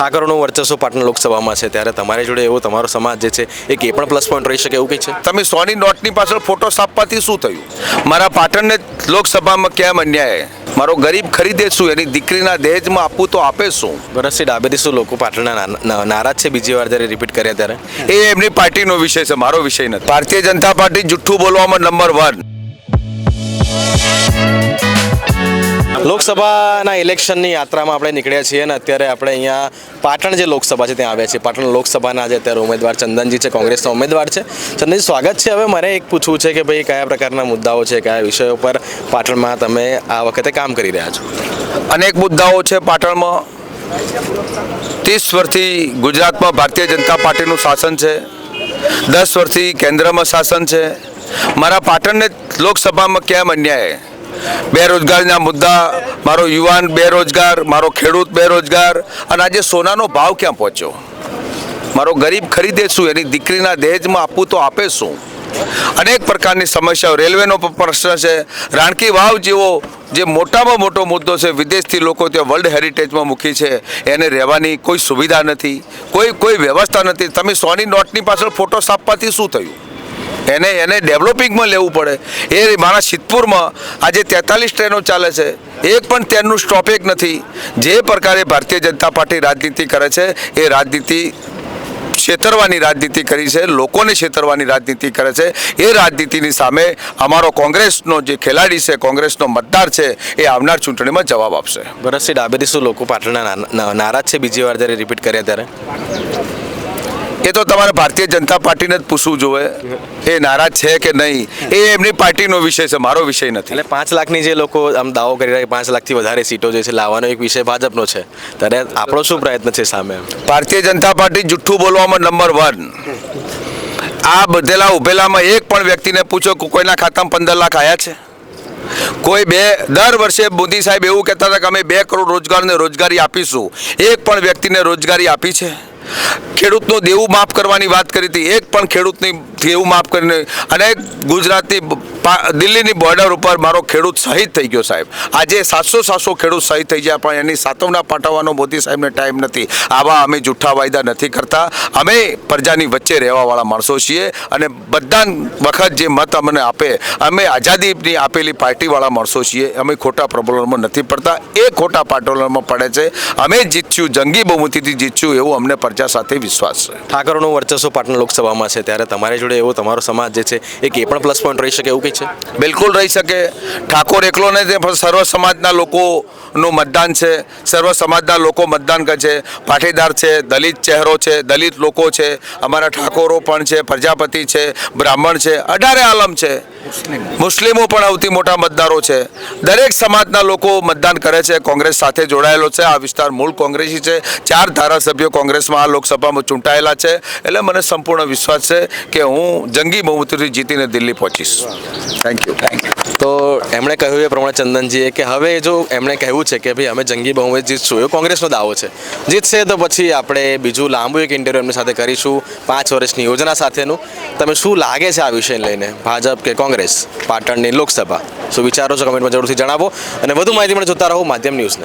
ઠાકરનું વર્ચસ્વ પાટણ લોકસભામાં છે ત્યારે તમારી જોડે એવો તમારો સમાજ જે છે એક એ પણ પ્લસ પોઈન્ટ રહી શકે એવું કંઈ છે? તમે સોની નોટની પાછળ ફોટો છાપવાથી શું થયું? મારા પાટણને લોકસભામાં કેમ અન્યાય? મારો ગરીબ ખરીદે શું એની દીકરીના દહેજમાં આપવું તો આપે શું? ભરતસિંહ ડાબેથી શું લોકો પાટણના નારાજ છે બીજી વાર જ્યારે રિપીટ કર્યા ત્યારે? એ એમની પાર્ટીનો વિષય છે મારો વિષય નથી. ભારતીય જનતા પાર્ટી જુઠ્ઠું બોલવામાં નંબર વન લોકસભાના ઇલેક્શનની યાત્રામાં આપણે નીકળ્યા છીએ અને અત્યારે આપણે અહીંયા પાટણ જે લોકસભા છે ત્યાં આવ્યા છીએ. પાટણ લોકસભાના જે અત્યારે ઉમેદવાર ચંદનજી છે, કોંગ્રેસના ઉમેદવાર છે. ચંદનજી, સ્વાગત છે. હવે મારે એક પૂછવું છે કે ભાઈ કયા પ્રકારના મુદ્દાઓ છે, કયા વિષયો પર પાટણમાં તમે આ વખતે કામ કરી રહ્યા છો? અનેક મુદ્દાઓ છે પાટણમાં. ત્રીસ વર્ષથી ગુજરાતમાં ભારતીય જનતા પાર્ટીનું શાસન છે. દસ વર્ષથી કેન્દ્રમાં શાસન છે. મારા પાટણને લોકસભામાં કેમ અન્યાય? બેરોજગારીના મુદ્દા, મારો યુવાન બેરોજગાર, મારો ખેડૂત બેરોજગાર, અને આજે સોનાનો ભાવ ક્યાં પહોંચ્યો? મારો ગરીબ ખરીદે શું એની દીકરીના દહેજમાં આપવું તો આપે શું? અનેક પ્રકારની સમસ્યાઓ, રેલવેનો પ્રશ્ન છે. રાણકી વાવ જેવો, જે મોટામાં મોટો મુદ્દો છે, વિદેશથી લોકો ત્યાં વર્લ્ડ હેરિટેજમાં મૂકી છે, એને રહેવાની કોઈ સુવિધા નથી, કોઈ કોઈ વ્યવસ્થા નથી. તમે સોની નોટની પાછળ ફોટો છાપવાથી શું થયું? એને એને ડેવલપિંગમાં લેવું પડે. એ મારા સિદ્ધપુરમાં આજે તેતાલીસ ટ્રેનો ચાલે છે. એક પણ ટ્રેનનું સ્ટોપેજ નથી. જે પ્રકારે ભારતીય જનતા પાર્ટી રાજનીતિ કરે છે, એ રાજનીતિ છેતરવાની રાજનીતિ કરી છે, લોકોને છેતરવાની રાજનીતિ કરે છે. એ રાજનીતિની સામે અમારો કોંગ્રેસનો જે ખેલાડી છે, કોંગ્રેસનો મતદાર છે, એ આવનાર ચૂંટણીમાં જવાબ આપશે. ભરતસિંહ ડાબેથી શું લોકો પાટણના નારાજ છે? બીજી વાર જ્યારે રિપીટ કર્યા ત્યારે? એ તો તમારે ભારતીય જનતા પાર્ટીને જ પૂછવું જોઈએ. એ નારાજ છે કે નહીં? એ એમની પાર્ટીનો વિષય છે મારો વિષય નથી. એટલે પાંચ લાખની જે લોકો આમ દાવો કરી રહ્યા પાંચ લાખથી વધારે સીટો જે છે લાવવાનો એક વિષય ભાજપનો છે. ત્યારે આપણો શું પ્રયત્ન છે સામે? ભારતીય જનતા પાર્ટી જુઠ્ઠું બોલવામાં નંબર વન. આ બધેલા ઉભેલામાં એક પણ વ્યક્તિને પૂછો કે કોઈના ખાતામાં પંદર લાખ આવ્યા છે? કોઈ બે દર વર્ષે મોદી સાહેબ એવું કહેતા હતા કે અમે બે કરોડ રોજગારને રોજગારી આપીશું. એક પણ વ્યક્તિને રોજગારી આપી છે? ખેડૂતનું દેવું માફ કરવાની વાત કરી હતી. એક પણ ખેડૂતની દેવું માફ કરીને અને ગુજરાતી દિલ્હીની બોર્ડર ઉપર મારો ખેડૂત શહીદ થઈ ગયો સાહેબ. આજે સાતસો સાતસો ખેડૂત શહીદ થઈ ગયા, પણ એની સાતવના પાઠવવાનો મોદી સાહેબને ટાઈમ નથી. આવા અમે જૂઠા વાયદા નથી કરતા. અમે પ્રજાની વચ્ચે રહેવાવાળા માણસો છીએ અને બધા વખત જે મત અમને આપે, અમે આઝાદીની આપેલી પાર્ટીવાળા માણસો છીએ. અમે ખોટા પ્રબોલનમાં નથી પડતા. એ ખોટા પાટોલનમાં પડે છે. અમે જીતશું જંગી બહુમતીથી જીતશું એવું અમને પ્રજા સાથે વિશ્વાસ છે. ઠાકરનું વર્ચસ્વ પાટણ લોકસભામાં છે, ત્યારે તમારે જોડે એવો તમારો સમાજ જે છે એ પણ પ્લસ પોઈન્ટ રહી શકે એવું કંઈ છે? બિલકુલ રહી શકે. ઠાકોર એકલો ને તે સર્વ સમાજના લોકોનું મતદાન છે, સર્વ સમાજના લોકો મતદાન કરે છે, પાટીદાર છે, દલિત ચહેરો છે, દલિત લોકો છે, અમારા ઠાકોરો પણ છે, પ્રજાપતિ છે, બ્રાહ્મણ છે, અઢારે આલમ છે. મુસ્લિમો પણ સૌથી મોટા મતદારો છે. દરેક સમાજના લોકો મતદાન કરે છે, કોંગ્રેસ સાથે જોડાયેલો છે, આ વિસ્તાર મૂળ કોંગ્રેસી છે, ચાર ધારાસભ્યો કોંગ્રેસમાં આ લોકસભામાં ચૂંટાયેલા છે. એટલે મને સંપૂર્ણ વિશ્વાસ છે કે હું જંગી બહુમતીથી જીતીને દિલ્હી પહોંચીશ. થેન્ક યુ થેન્ક યુ તો એમણે કહ્યું એ પ્રમાણે ચંદનજીએ કે હવે જો એમણે કહ્યું છે કે ભાઈ અમે જંગી બહુમતી જીતશું એ કોંગ્રેસનો દાવો છે. જીતશે તો પછી આપણે બીજું લાંબુ એક ઇન્ટરવ્યુ એમની સાથે કરીશું પાંચ વર્ષની યોજના સાથેનું. તમે શું લાગે છે આ વિષયને લઈને ભાજપ કે કોંગ્રેસ પાટણની લોકસભા? શું વિચારો છો કમેન્ટમાં જરૂરથી જણાવો અને વધુ માહિતી મને જોતા રહો માધ્યમ ન્યૂઝને.